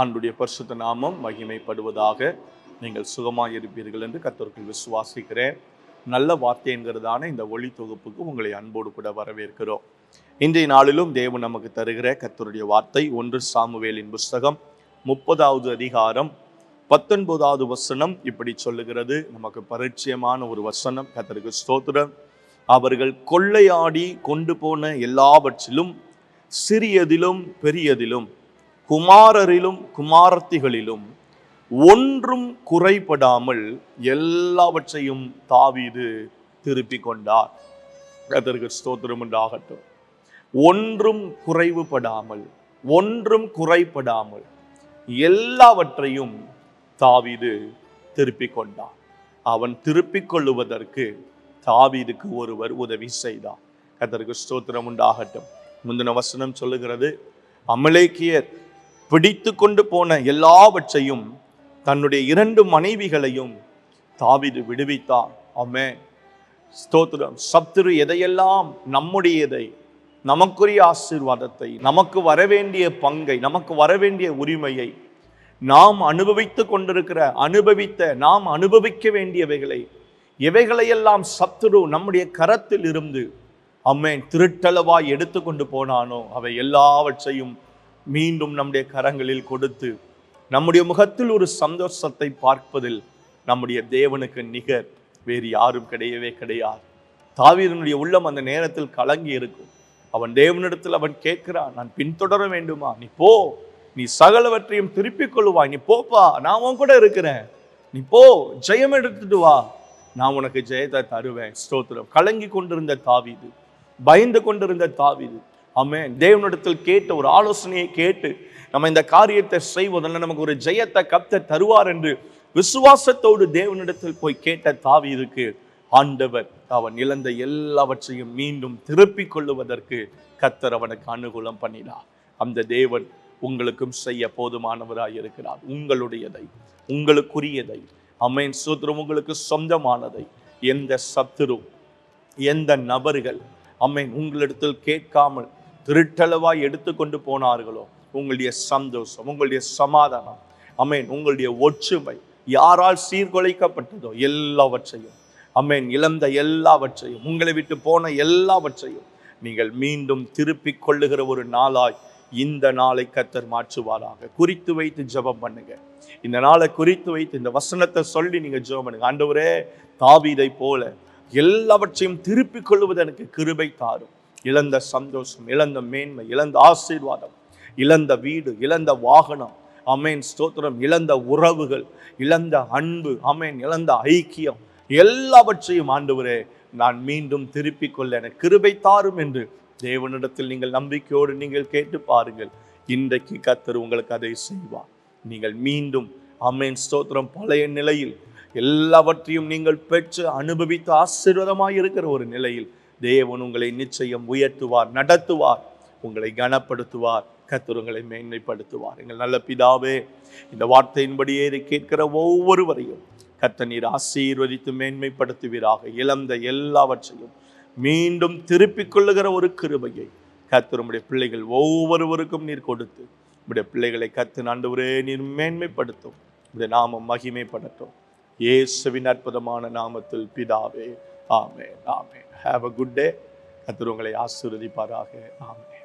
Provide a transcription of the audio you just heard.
ஆண்டுடைய பரிசுத்த நாமம் மகிமைப்படுவதாக நீங்கள் சுகமாக இருப்பீர்கள் என்று கத்தோர்கள் விசுவாசிக்கிறேன். நல்ல வார்த்தை என்கிறதான இந்த ஒளி தொகுப்புக்கு உங்களை அன்போடு கூட வரவேற்கிறோம். இன்றைய நாளிலும் தேவன் நமக்கு தருகிற கத்தருடைய வார்த்தை ஒன்று சாமுவேலின் புஸ்தகம் முப்பதாவது அதிகாரம் பத்தொன்பதாவது வசனம் இப்படி சொல்லுகிறது. நமக்கு பரிச்சயமான ஒரு வசனம் கத்தருக்கு ஸ்தோத்திரம். அவர்கள் கொள்ளையாடி கொண்டு போன எல்லாவற்றிலும் சிறியதிலும் பெரியதிலும் குமாரரிலும் குமாரத்திகளிலும் ஒன்றும் குறைபடாமல் எல்லாவற்றையும் தாவீது திருப்பி கொண்டார். கத்தருக்கு ஸ்தோத்திரம் உண்டாகட்டும். ஒன்றும் குறைவுபடாமல் ஒன்றும் குறைபடாமல் எல்லாவற்றையும் தாவீது திருப்பிக் கொண்டான் அவன் திருப்பிக் கொள்ளுவதற்கு தாவீதுக்கு ஒருவர் உதவி செய்தார். கத்தருக்கு ஸ்தோத்திரம் உண்டாகட்டும். முந்தின வசனம் சொல்லுகிறது அமலேக்கியர் பிடித்து கொண்டு போன எல்லாவற்றையும் தன்னுடைய இரண்டு மனைவிகளையும் தாவிது விடுவித்தார். அம்மே ஸ்தோத்திரம். சத்துரு எதையெல்லாம் நம்முடையதை நமக்குரிய ஆசீர்வாதத்தை நமக்கு வரவேண்டிய பங்கை நமக்கு வரவேண்டிய உரிமையை நாம் அனுபவித்து கொண்டிருக்கிற அனுபவித்த நாம் அனுபவிக்க வேண்டியவைகளை எவைகளையெல்லாம் சத்துரு நம்முடைய கரத்தில் இருந்து அம்மேன் திருட்டளவாய் எடுத்துக்கொண்டு போனானோ அவை எல்லாவற்றையும் மீண்டும் நம்முடைய கரங்களில் கொடுத்து நம்முடைய முகத்தில் ஒரு சந்தோஷத்தை பார்ப்பதில் நம்முடைய தேவனுக்கு நிகர். வேறு யாரும் கிடையவே கிடையாது. தாவீரனுடைய உள்ளம் அந்த நேரத்தில் கலங்கி இருக்கும். அவன் தேவனிடத்தில் அவன் கேட்கிறான் நான் பின்தொடர வேண்டுமா? நீ போ. நீ சகலவற்றையும் திருப்பிக் கொள்ளுவாய். நீ போப்பா. நான் உன் கூட இருக்கிறேன். நீ போ. ஜெயம் எடுத்துட்டு வா. நான் உனக்கு ஜெயத்தை தருவேன். ஸ்தோத்திரம். கலங்கி கொண்டிருந்த தாவீது பயந்து கொண்டிருந்த தாவீது ஆமே தேவனிடத்தில் கேட்ட ஒரு ஆலோசனையை கேட்டு நம்ம இந்த காரியத்தை செய்வதில் நமக்கு ஒரு ஜெயத்தை கத்த தருவார் என்று விசுவாசத்தோடு தேவனிடத்தில் போய் கேட்ட தாவி இருக்கு. ஆண்டவர் அவன் இழந்த எல்லாவற்றையும் மீண்டும் திருப்பிக் கொள்ளுவதற்கு கத்தர் அவனுக்கு அனுகூலம் பண்ணினார். அந்த தேவன் உங்களுக்கும் செய்ய போதுமானவராக இருக்கிறார். உங்களுடையதை உங்களுக்குரியதை அமேன் சூத்திரம் உங்களுக்கு சொந்தமானதை எந்த சத்துரு எந்த நபர்கள் அம்மேன் உங்களிடத்தில் கேட்காமல் திருட்டளவாய் எடுத்துக்கொண்டு போனார்களோ உங்களுடைய சந்தோஷம் உங்களுடைய சமாதானம் அமேன் உங்களுடைய ஒற்றுமை யாரால் சீர்குலைக்கப்பட்டதோ எல்லாவற்றையும் அமேன் இழந்த எல்லாவற்றையும் உங்களை விட்டு போன எல்லாவற்றையும் நீங்கள் மீண்டும் திருப்பி கொள்ளுகிற ஒரு நாளாய் இந்த நாளை கத்தர் மாற்றுவாராக. குறித்து வைத்து ஜெபம் பண்ணுங்க. இந்த நாளை குறித்து வைத்து இந்த வசனத்தை சொல்லி நீங்கள் ஜெபம் பண்ணுங்க. ஆண்டவரே தாவிதை போல எல்லாவற்றையும் திருப்பிக் கொள்வது எனக்கு கிருபை தாரும். இழந்த சந்தோஷம் இழந்த மேன்மை இழந்த ஆசீர்வாதம் இழந்த வீடு இழந்த வாகனம் அமேன் ஸ்தோத்திரம். இழந்த உறவுகள் இழந்த அன்பு அமேன் இழந்த ஐக்கியம் எல்லாவற்றையும் ஆண்டவரே நான் மீண்டும் திருப்பிக் கொள்ள எனக்கு கிருபை தாரும் என்று தேவனிடத்தில் நீங்கள் நம்பிக்கையோடு நீங்கள் கேட்டு பாருங்கள். இன்றைக்கு கத்தர் உங்களுக்கு அதை செய்வார். நீங்கள் மீண்டும் அம்மேன் ஸ்தோத்திரம் பழைய நிலையில் எல்லாவற்றையும் நீங்கள் பெற்று அனுபவித்து ஆசீர்வாதமாக இருக்கிற ஒரு நிலையில் தேவன் உங்களை நிச்சயம் உயர்த்துவார் நடத்துவார். உங்களை கனப்படுத்துவார் கத்தர் உங்களை மேன்மைப்படுத்துவார். எங்கள் நல்ல பிதாவே இந்த வார்த்தையின்படியே இதை கேட்கிற ஒவ்வொருவரையும் கத்த நீர் ஆசீர்வதித்து மேன்மைப்படுத்துவீராக. இழந்த எல்லாவற்றையும் மீண்டும் திருப்பிக் கொள்ளுகிற ஒரு கிருபையை கத்தர் பிள்ளைகள் ஒவ்வொருவருக்கும் நீர் கொடுத்து உடைய பிள்ளைகளை கத்து ஆண்டவரே நீர் மேன்மைப்படுத்தும். உடைய நாமம் மகிமைப்படட்டும். இயேசுவின் அற்புதமான நாமத்தில் பிதாவே ஆமே ஆமே ஹாவ் அ குட் டே கத்தர் உங்களை ஆசீர்வதிப்பாராக. ஆமே